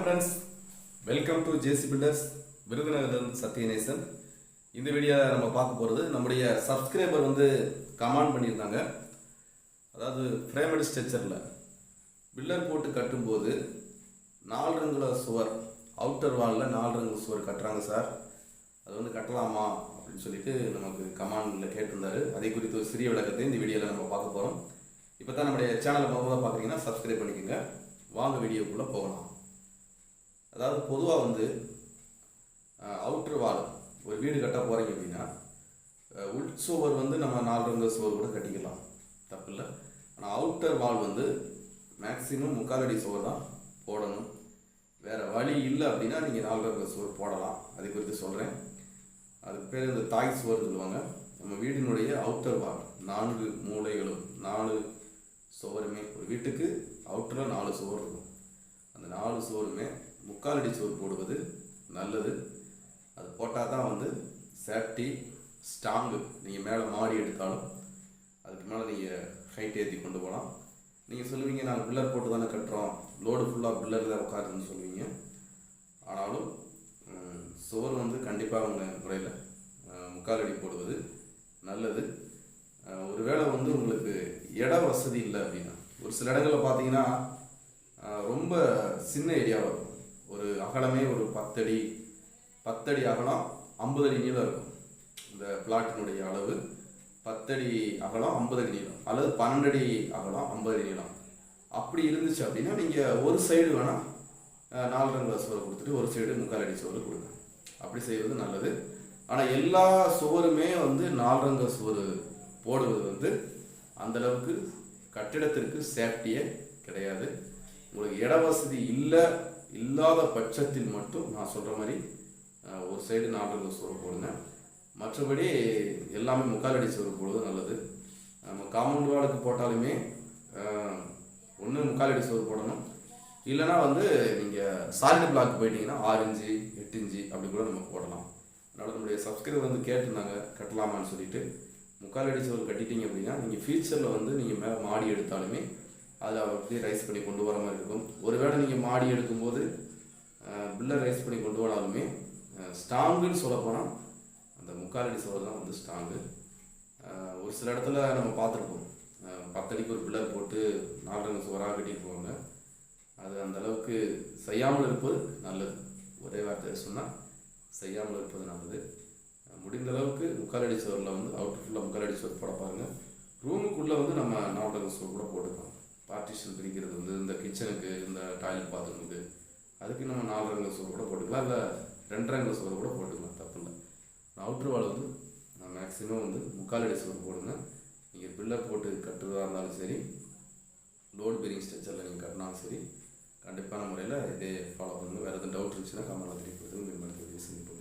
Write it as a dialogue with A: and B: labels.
A: வணக்கம் friends welcome to JC builders விருதுநகரன் Sathyanesan. இந்த வீடியோவில் நம்ம பார்க்க போகிறது நம்முடைய சப்ஸ்கிரைபர் வந்து கமாண்ட் பண்ணியிருந்தாங்க. அதாவது ஃப்ரேமட் ஸ்ட்ரக்சரில் பில்லர் போட்டு கட்டும்போது நாலு ரங்குல சுவர் அவுட்டர் வாலில் நாலு ரங்கு சுவர் கட்டுறாங்க சார் அது வந்து கட்டலாமா அப்படின்னு சொல்லிட்டு நமக்கு கமாண்டில் கேட்டிருந்தாரு. அதை குறித்து ஒரு சிறிய விளக்கத்தை இந்த வீடியோவில் நம்ம பார்க்க போகிறோம் இப்போ தான் நம்முடைய சேனலை முதல்ல பார்க்குறீங்கன்னா சப்ஸ்கிரைப் பண்ணிக்கோங்க. வாங்க வீடியோக்குள்ளே போகலாம். அதாவது பொதுவாக வந்து அவுட்டர் வால் ஒரு வீடு கட்ட போகிறீங்க அப்படின்னா உட் உள் சுவர் வந்து நம்ம நாலு ரங்க சுவர் கூட கட்டிக்கலாம். தப்பு இல்லை. ஆனால் அவுட்டர் வால் வந்து மேக்ஸிமம் முக்கால் அடி சுவர் தான் போடணும். வேறு வழி இல்லை அப்படின்னா நீங்கள் நாலு ரங்க சுவர் போடலாம். அதை குறித்து சொல்கிறேன் அதுக்கு பேர் இந்த தாய் சுவர்னு சொல்லுவாங்க. நம்ம வீடினுடைய அவுட்டர் வால் நான்கு மூலைகளும் நாலு சுவருமே. ஒரு வீட்டுக்கு அவுட்டரில் நாலு சுவர் இருக்கும். அந்த நாலு சுவருமே முக்கால் அடி சோறு போடுவது நல்லது. அது போட்டால் தான் வந்து சேஃப்டி ஸ்ட்ராங்கு. நீங்கள் மேலே மாடி எடுத்தாலும் அதுக்கு மேலே நீங்கள் ஹைட் ஏற்றி கொண்டு போகலாம். நீங்கள் சொல்லுவீங்க நாங்கள் பில்லர் போட்டு தானே கட்டுறோம். லோடு ஃபுல்லாக பில்லர் தான் உட்காருன்னு சொல்லுவீங்க. ஆனாலும் சோறு வந்து கண்டிப்பாக உங்கள் முறையில் முக்கால் அடி போடுவது நல்லது. ஒருவேளை வந்து உங்களுக்கு இட வசதி இல்லை அப்படின்னா ஒரு சில இடங்களில் பார்த்தீங்கன்னா ரொம்ப சின்ன ஏரியாவாக இருக்கும் ஒரு அகலமே ஒரு பத்தடி பத்தடி அகலம் ஐம்பது அடி நீளம் இருக்கும். இந்த பிளாட்டினுடைய அளவு பத்தடி அகலம் ஐம்பது அடி நீளம் அல்லது பன்னெண்டு அடி அகலம் ஐம்பது அடி நீளம். அப்படி இருந்துச்சு அப்படின்னா நீங்கள் ஒரு சைடு வேணால் நாலரை ரங்க சுவர் கொடுத்துட்டு ஒரு சைடு முக்கால் அடி சுவர் கொடுங்க. அப்படி செய்வது நல்லது. ஆனால் எல்லா சுவருமே வந்து நாலரங்க சுவர் போடுவது வந்து அந்தளவுக்கு கட்டிடத்திற்கு சேஃப்டியே கிடையாது. உங்களுக்கு இட வசதி இல்லை இல்லாத பட்சத்தில் மட்டும் நான் சொல்கிற மாதிரி ஒரு சைடு நாலு சோறு சுவர் போடுங்க. மற்றபடி எல்லாமே முக்கால் அடி போடுவது நல்லது. நம்ம காமன் வாலுக்கு போட்டாலுமே ஒன்று முக்கால் அடி போடணும். இல்லைனா வந்து நீங்கள் சாலிட் பிளாக் போயிட்டீங்கன்னா ஆறு இன்ச்சு எட்டு இன்ச்சு அப்படி கூட நம்ம போடலாம். அதனால் நம்முடைய சப்ஸ்கிரைபர் வந்து கேட்டிருந்தாங்க கட்டலாமான்னு சொல்லிட்டு. முக்கால் அடி சுவர் கட்டிட்டீங்க அப்படின்னா நீங்கள் ஃபியூச்சரில் வந்து நீங்கள் மேலே மாடி எடுத்தாலுமே அதில் அப்படியே ரைஸ் பண்ணி கொண்டு வர மாதிரி இருக்கும். ஒருவேளை நீங்கள் மாடி எடுக்கும்போது பில்லர் ரைஸ் பண்ணி கொண்டு வராலுமே ஸ்ட்ராங்குன்னு சொல்லப்போனால் அந்த முக்காலடி சோறு தான் வந்து ஸ்ட்ராங்கு ஒரு சில இடத்துல நம்ம பார்த்துருப்போம். பத்தடிக்கு ஒரு பில்லர் போட்டு நாலரை சுவராக கட்டிட்டு போவாங்க. அது அந்த அளவுக்கு செய்யாமல் இருப்பது நல்லது. ஒரே வார்த்தை சொன்னால் செய்யாமல் இருப்பது நல்லது. முடிந்த அளவுக்கு முக்காலடி சோறில் வந்து அவுட்டர் ஃபுல்லாக முக்காலடி சோறு போட பாருங்கள் ரூமுக்குள்ளே வந்து நம்ம நாலரை சோறு கூட போட்டுக்கலாம். பார்ட்டிஷன் பிரிக்கிறது வந்து இந்த கிச்சனுக்கு இந்த டாய்லெட் பாத்ரூமுக்கு அதுக்கு நம்ம நாலு ரங்க சுவர் கூட போட்டுக்கலாம் இல்லை ரெண்டு ரங்க சுவர் கூட போட்டுக்கலாம் தப்பு இல்லை அவுட்ரு வால் வந்து நான் மேக்ஸிமம் வந்து முக்கால் அடி சுவர் போடுங்க. நீங்கள் பில்லர் போட்டு கட்டுறதா இருந்தாலும் சரி லோட் பேரிங் ஸ்ட்ரக்சரில் நீங்கள் கட்டினாலும் சரி கண்டிப்பான முறையில் இதே ஃபாலோ பண்ணுங்கள் வேறு எதுவும் டவுட் இருந்துச்சுன்னா கமெண்ட்டில் தெரிவிக்கிறது மேம்படுத்த சந்திப்போம்.